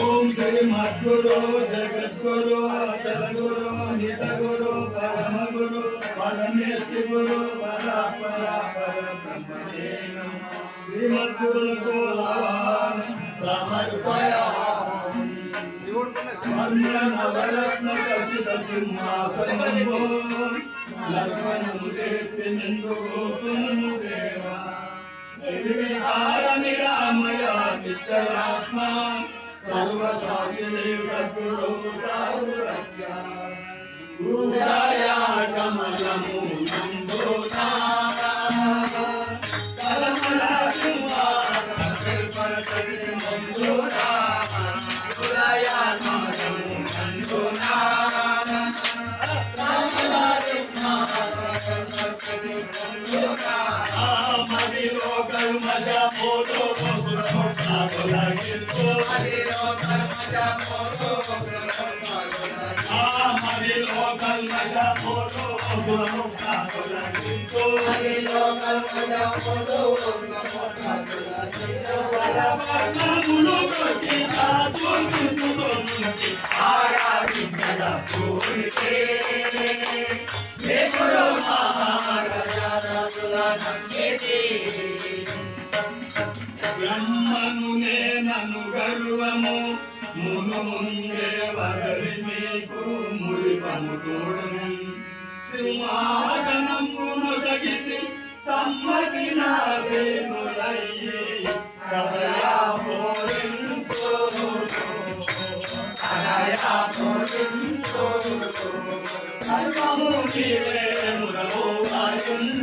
ఓం శ్రీ మద్గురు జగద్గురు అచల గురు నిత గురు పరమ గురు పరమేశ్వరి గురు పరాపర పర సమర్పయామి లగ్నము చేసి నిందు గోపురము దేవా నిర్వికార నిరామయ నిచ్చలాత్మ సర్వ సద్గురు సాధు రక్ష హృదయ కమలము నందోనా Adilo karma ja moro bhagura bhagura gola gilto Adilo karma ja moro bhagura bhagura gola gilto Adilo karma ja moro bhagura bhagura gola gilto Adilo karma ja moro bhagura bhagura gola gilto Bala bala mulo koti adu tu tu mundi ara dikala puri ke Ne koro maharaja బ్రహ్మను నేనను గర్వము మును ముందే వదలి మీకు మురిపము తోడను సింహాసనమును జగితి సమ్మతి నాసేనులయ్యి సదయా పోరింతో సదయా పోరింతో సర్వము నీవే మురమో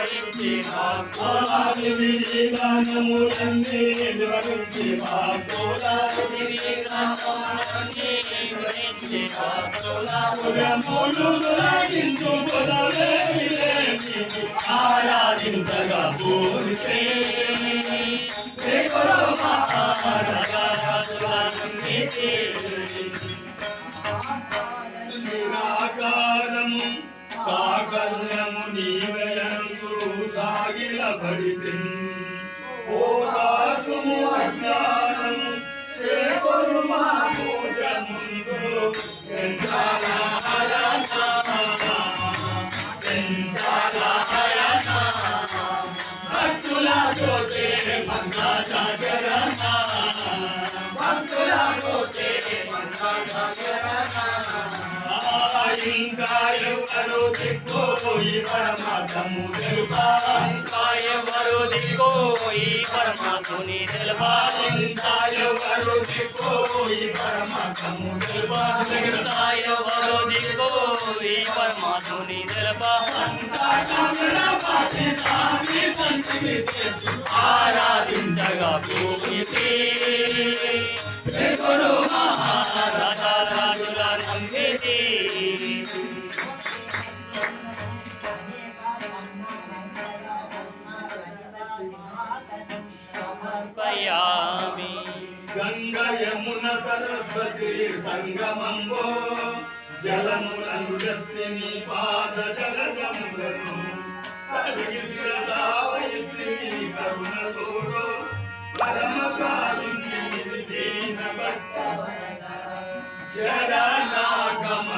సర్వము నీవే విధానములన్నీ వివరించి వివరించి ఆరాధించగా పూరితే సాకల్యము నీవయందు సాగిలబడితే. ఓ అజ్ఞానము చేకొను మా పూజ ముందు హరణ. హరణ. భక్తుల జోతే భక్తుల జోతే ఇంకా ఎవరు దిక్కోయి పరమాత్ము తెలుపా ఎవరు తెలుపా ఇంకా ఎవరు తెలుపా ఎవరు తెలుపా స్వామి సంతిని ఆరాధించగా పూజితే గురు సమర్పయామి. గంగయమున సరస్వతి సంగమంబో జలములను జస్తిని పాద జలజములను. కడిగి శిరసావయిస్తి కరుణతోడో పరమ కాలిని దీన భక్త వరద. కమలములు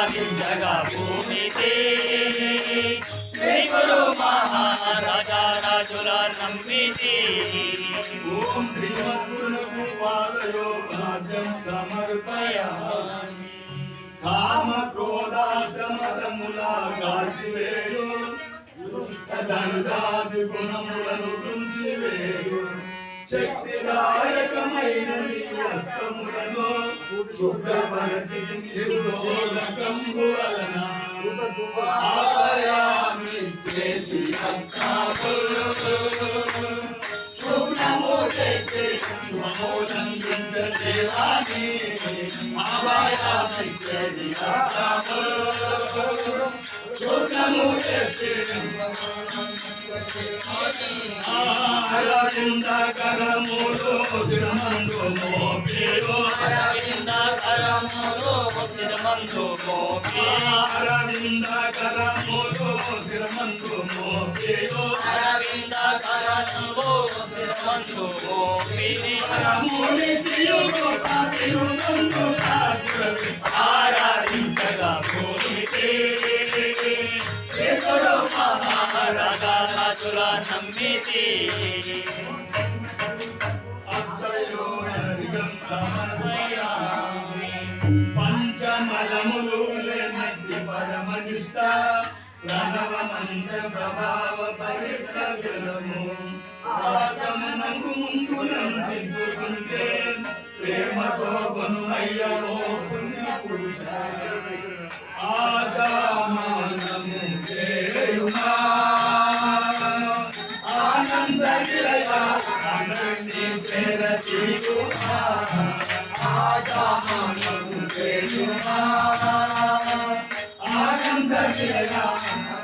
నా సేవ శ్రీ గురు మహారాజా రాజుల ఓం సమర్పయామి. కామ క్రోధాశ్రమదముల కాల్చివేయు. దుష్ట గుణములను గుంచివేయు. శక్తిదాయకమైన నీ హస్తములను శుభ్రపరచి శుభోదకంబు వలన ఆలయామి చేతి హస్తములు ఆరవింద కరములు దినమందు మోపేరు అరవింద కరములు శిరమందు మోపి అరవింద కరములు శిరమందు మోపేరు అరవింద కరములు తిరుమందు ఆరాధించగా భూమికి మహారాజా రాజుల నమ్మితి హస్తయోగం సమర్పయామి ప్రణవ మంత్ర ప్రభావ పవిత్ర జలము ఆచమనకు ముందు నందించుకుంటే ప్రేమతో కొనుమయ్యలో పుణ్య పురుష 我们去跳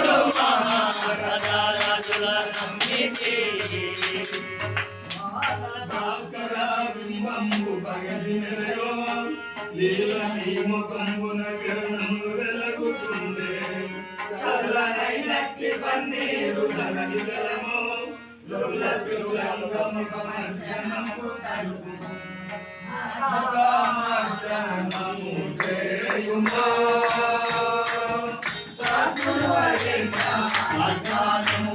చేరతీయుమా గోచరుడము వందించాతరము భాస్కర బింబంబు లీల నీ ముఖంబున కిరణము చల్లనైనట్టి పన్నీరు సగడి జలము లొల్ల సరుపు అజ్ఞానము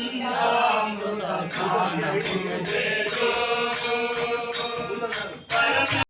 జిజ్ఞాసముదయే రక్షాశాలు పంచామృత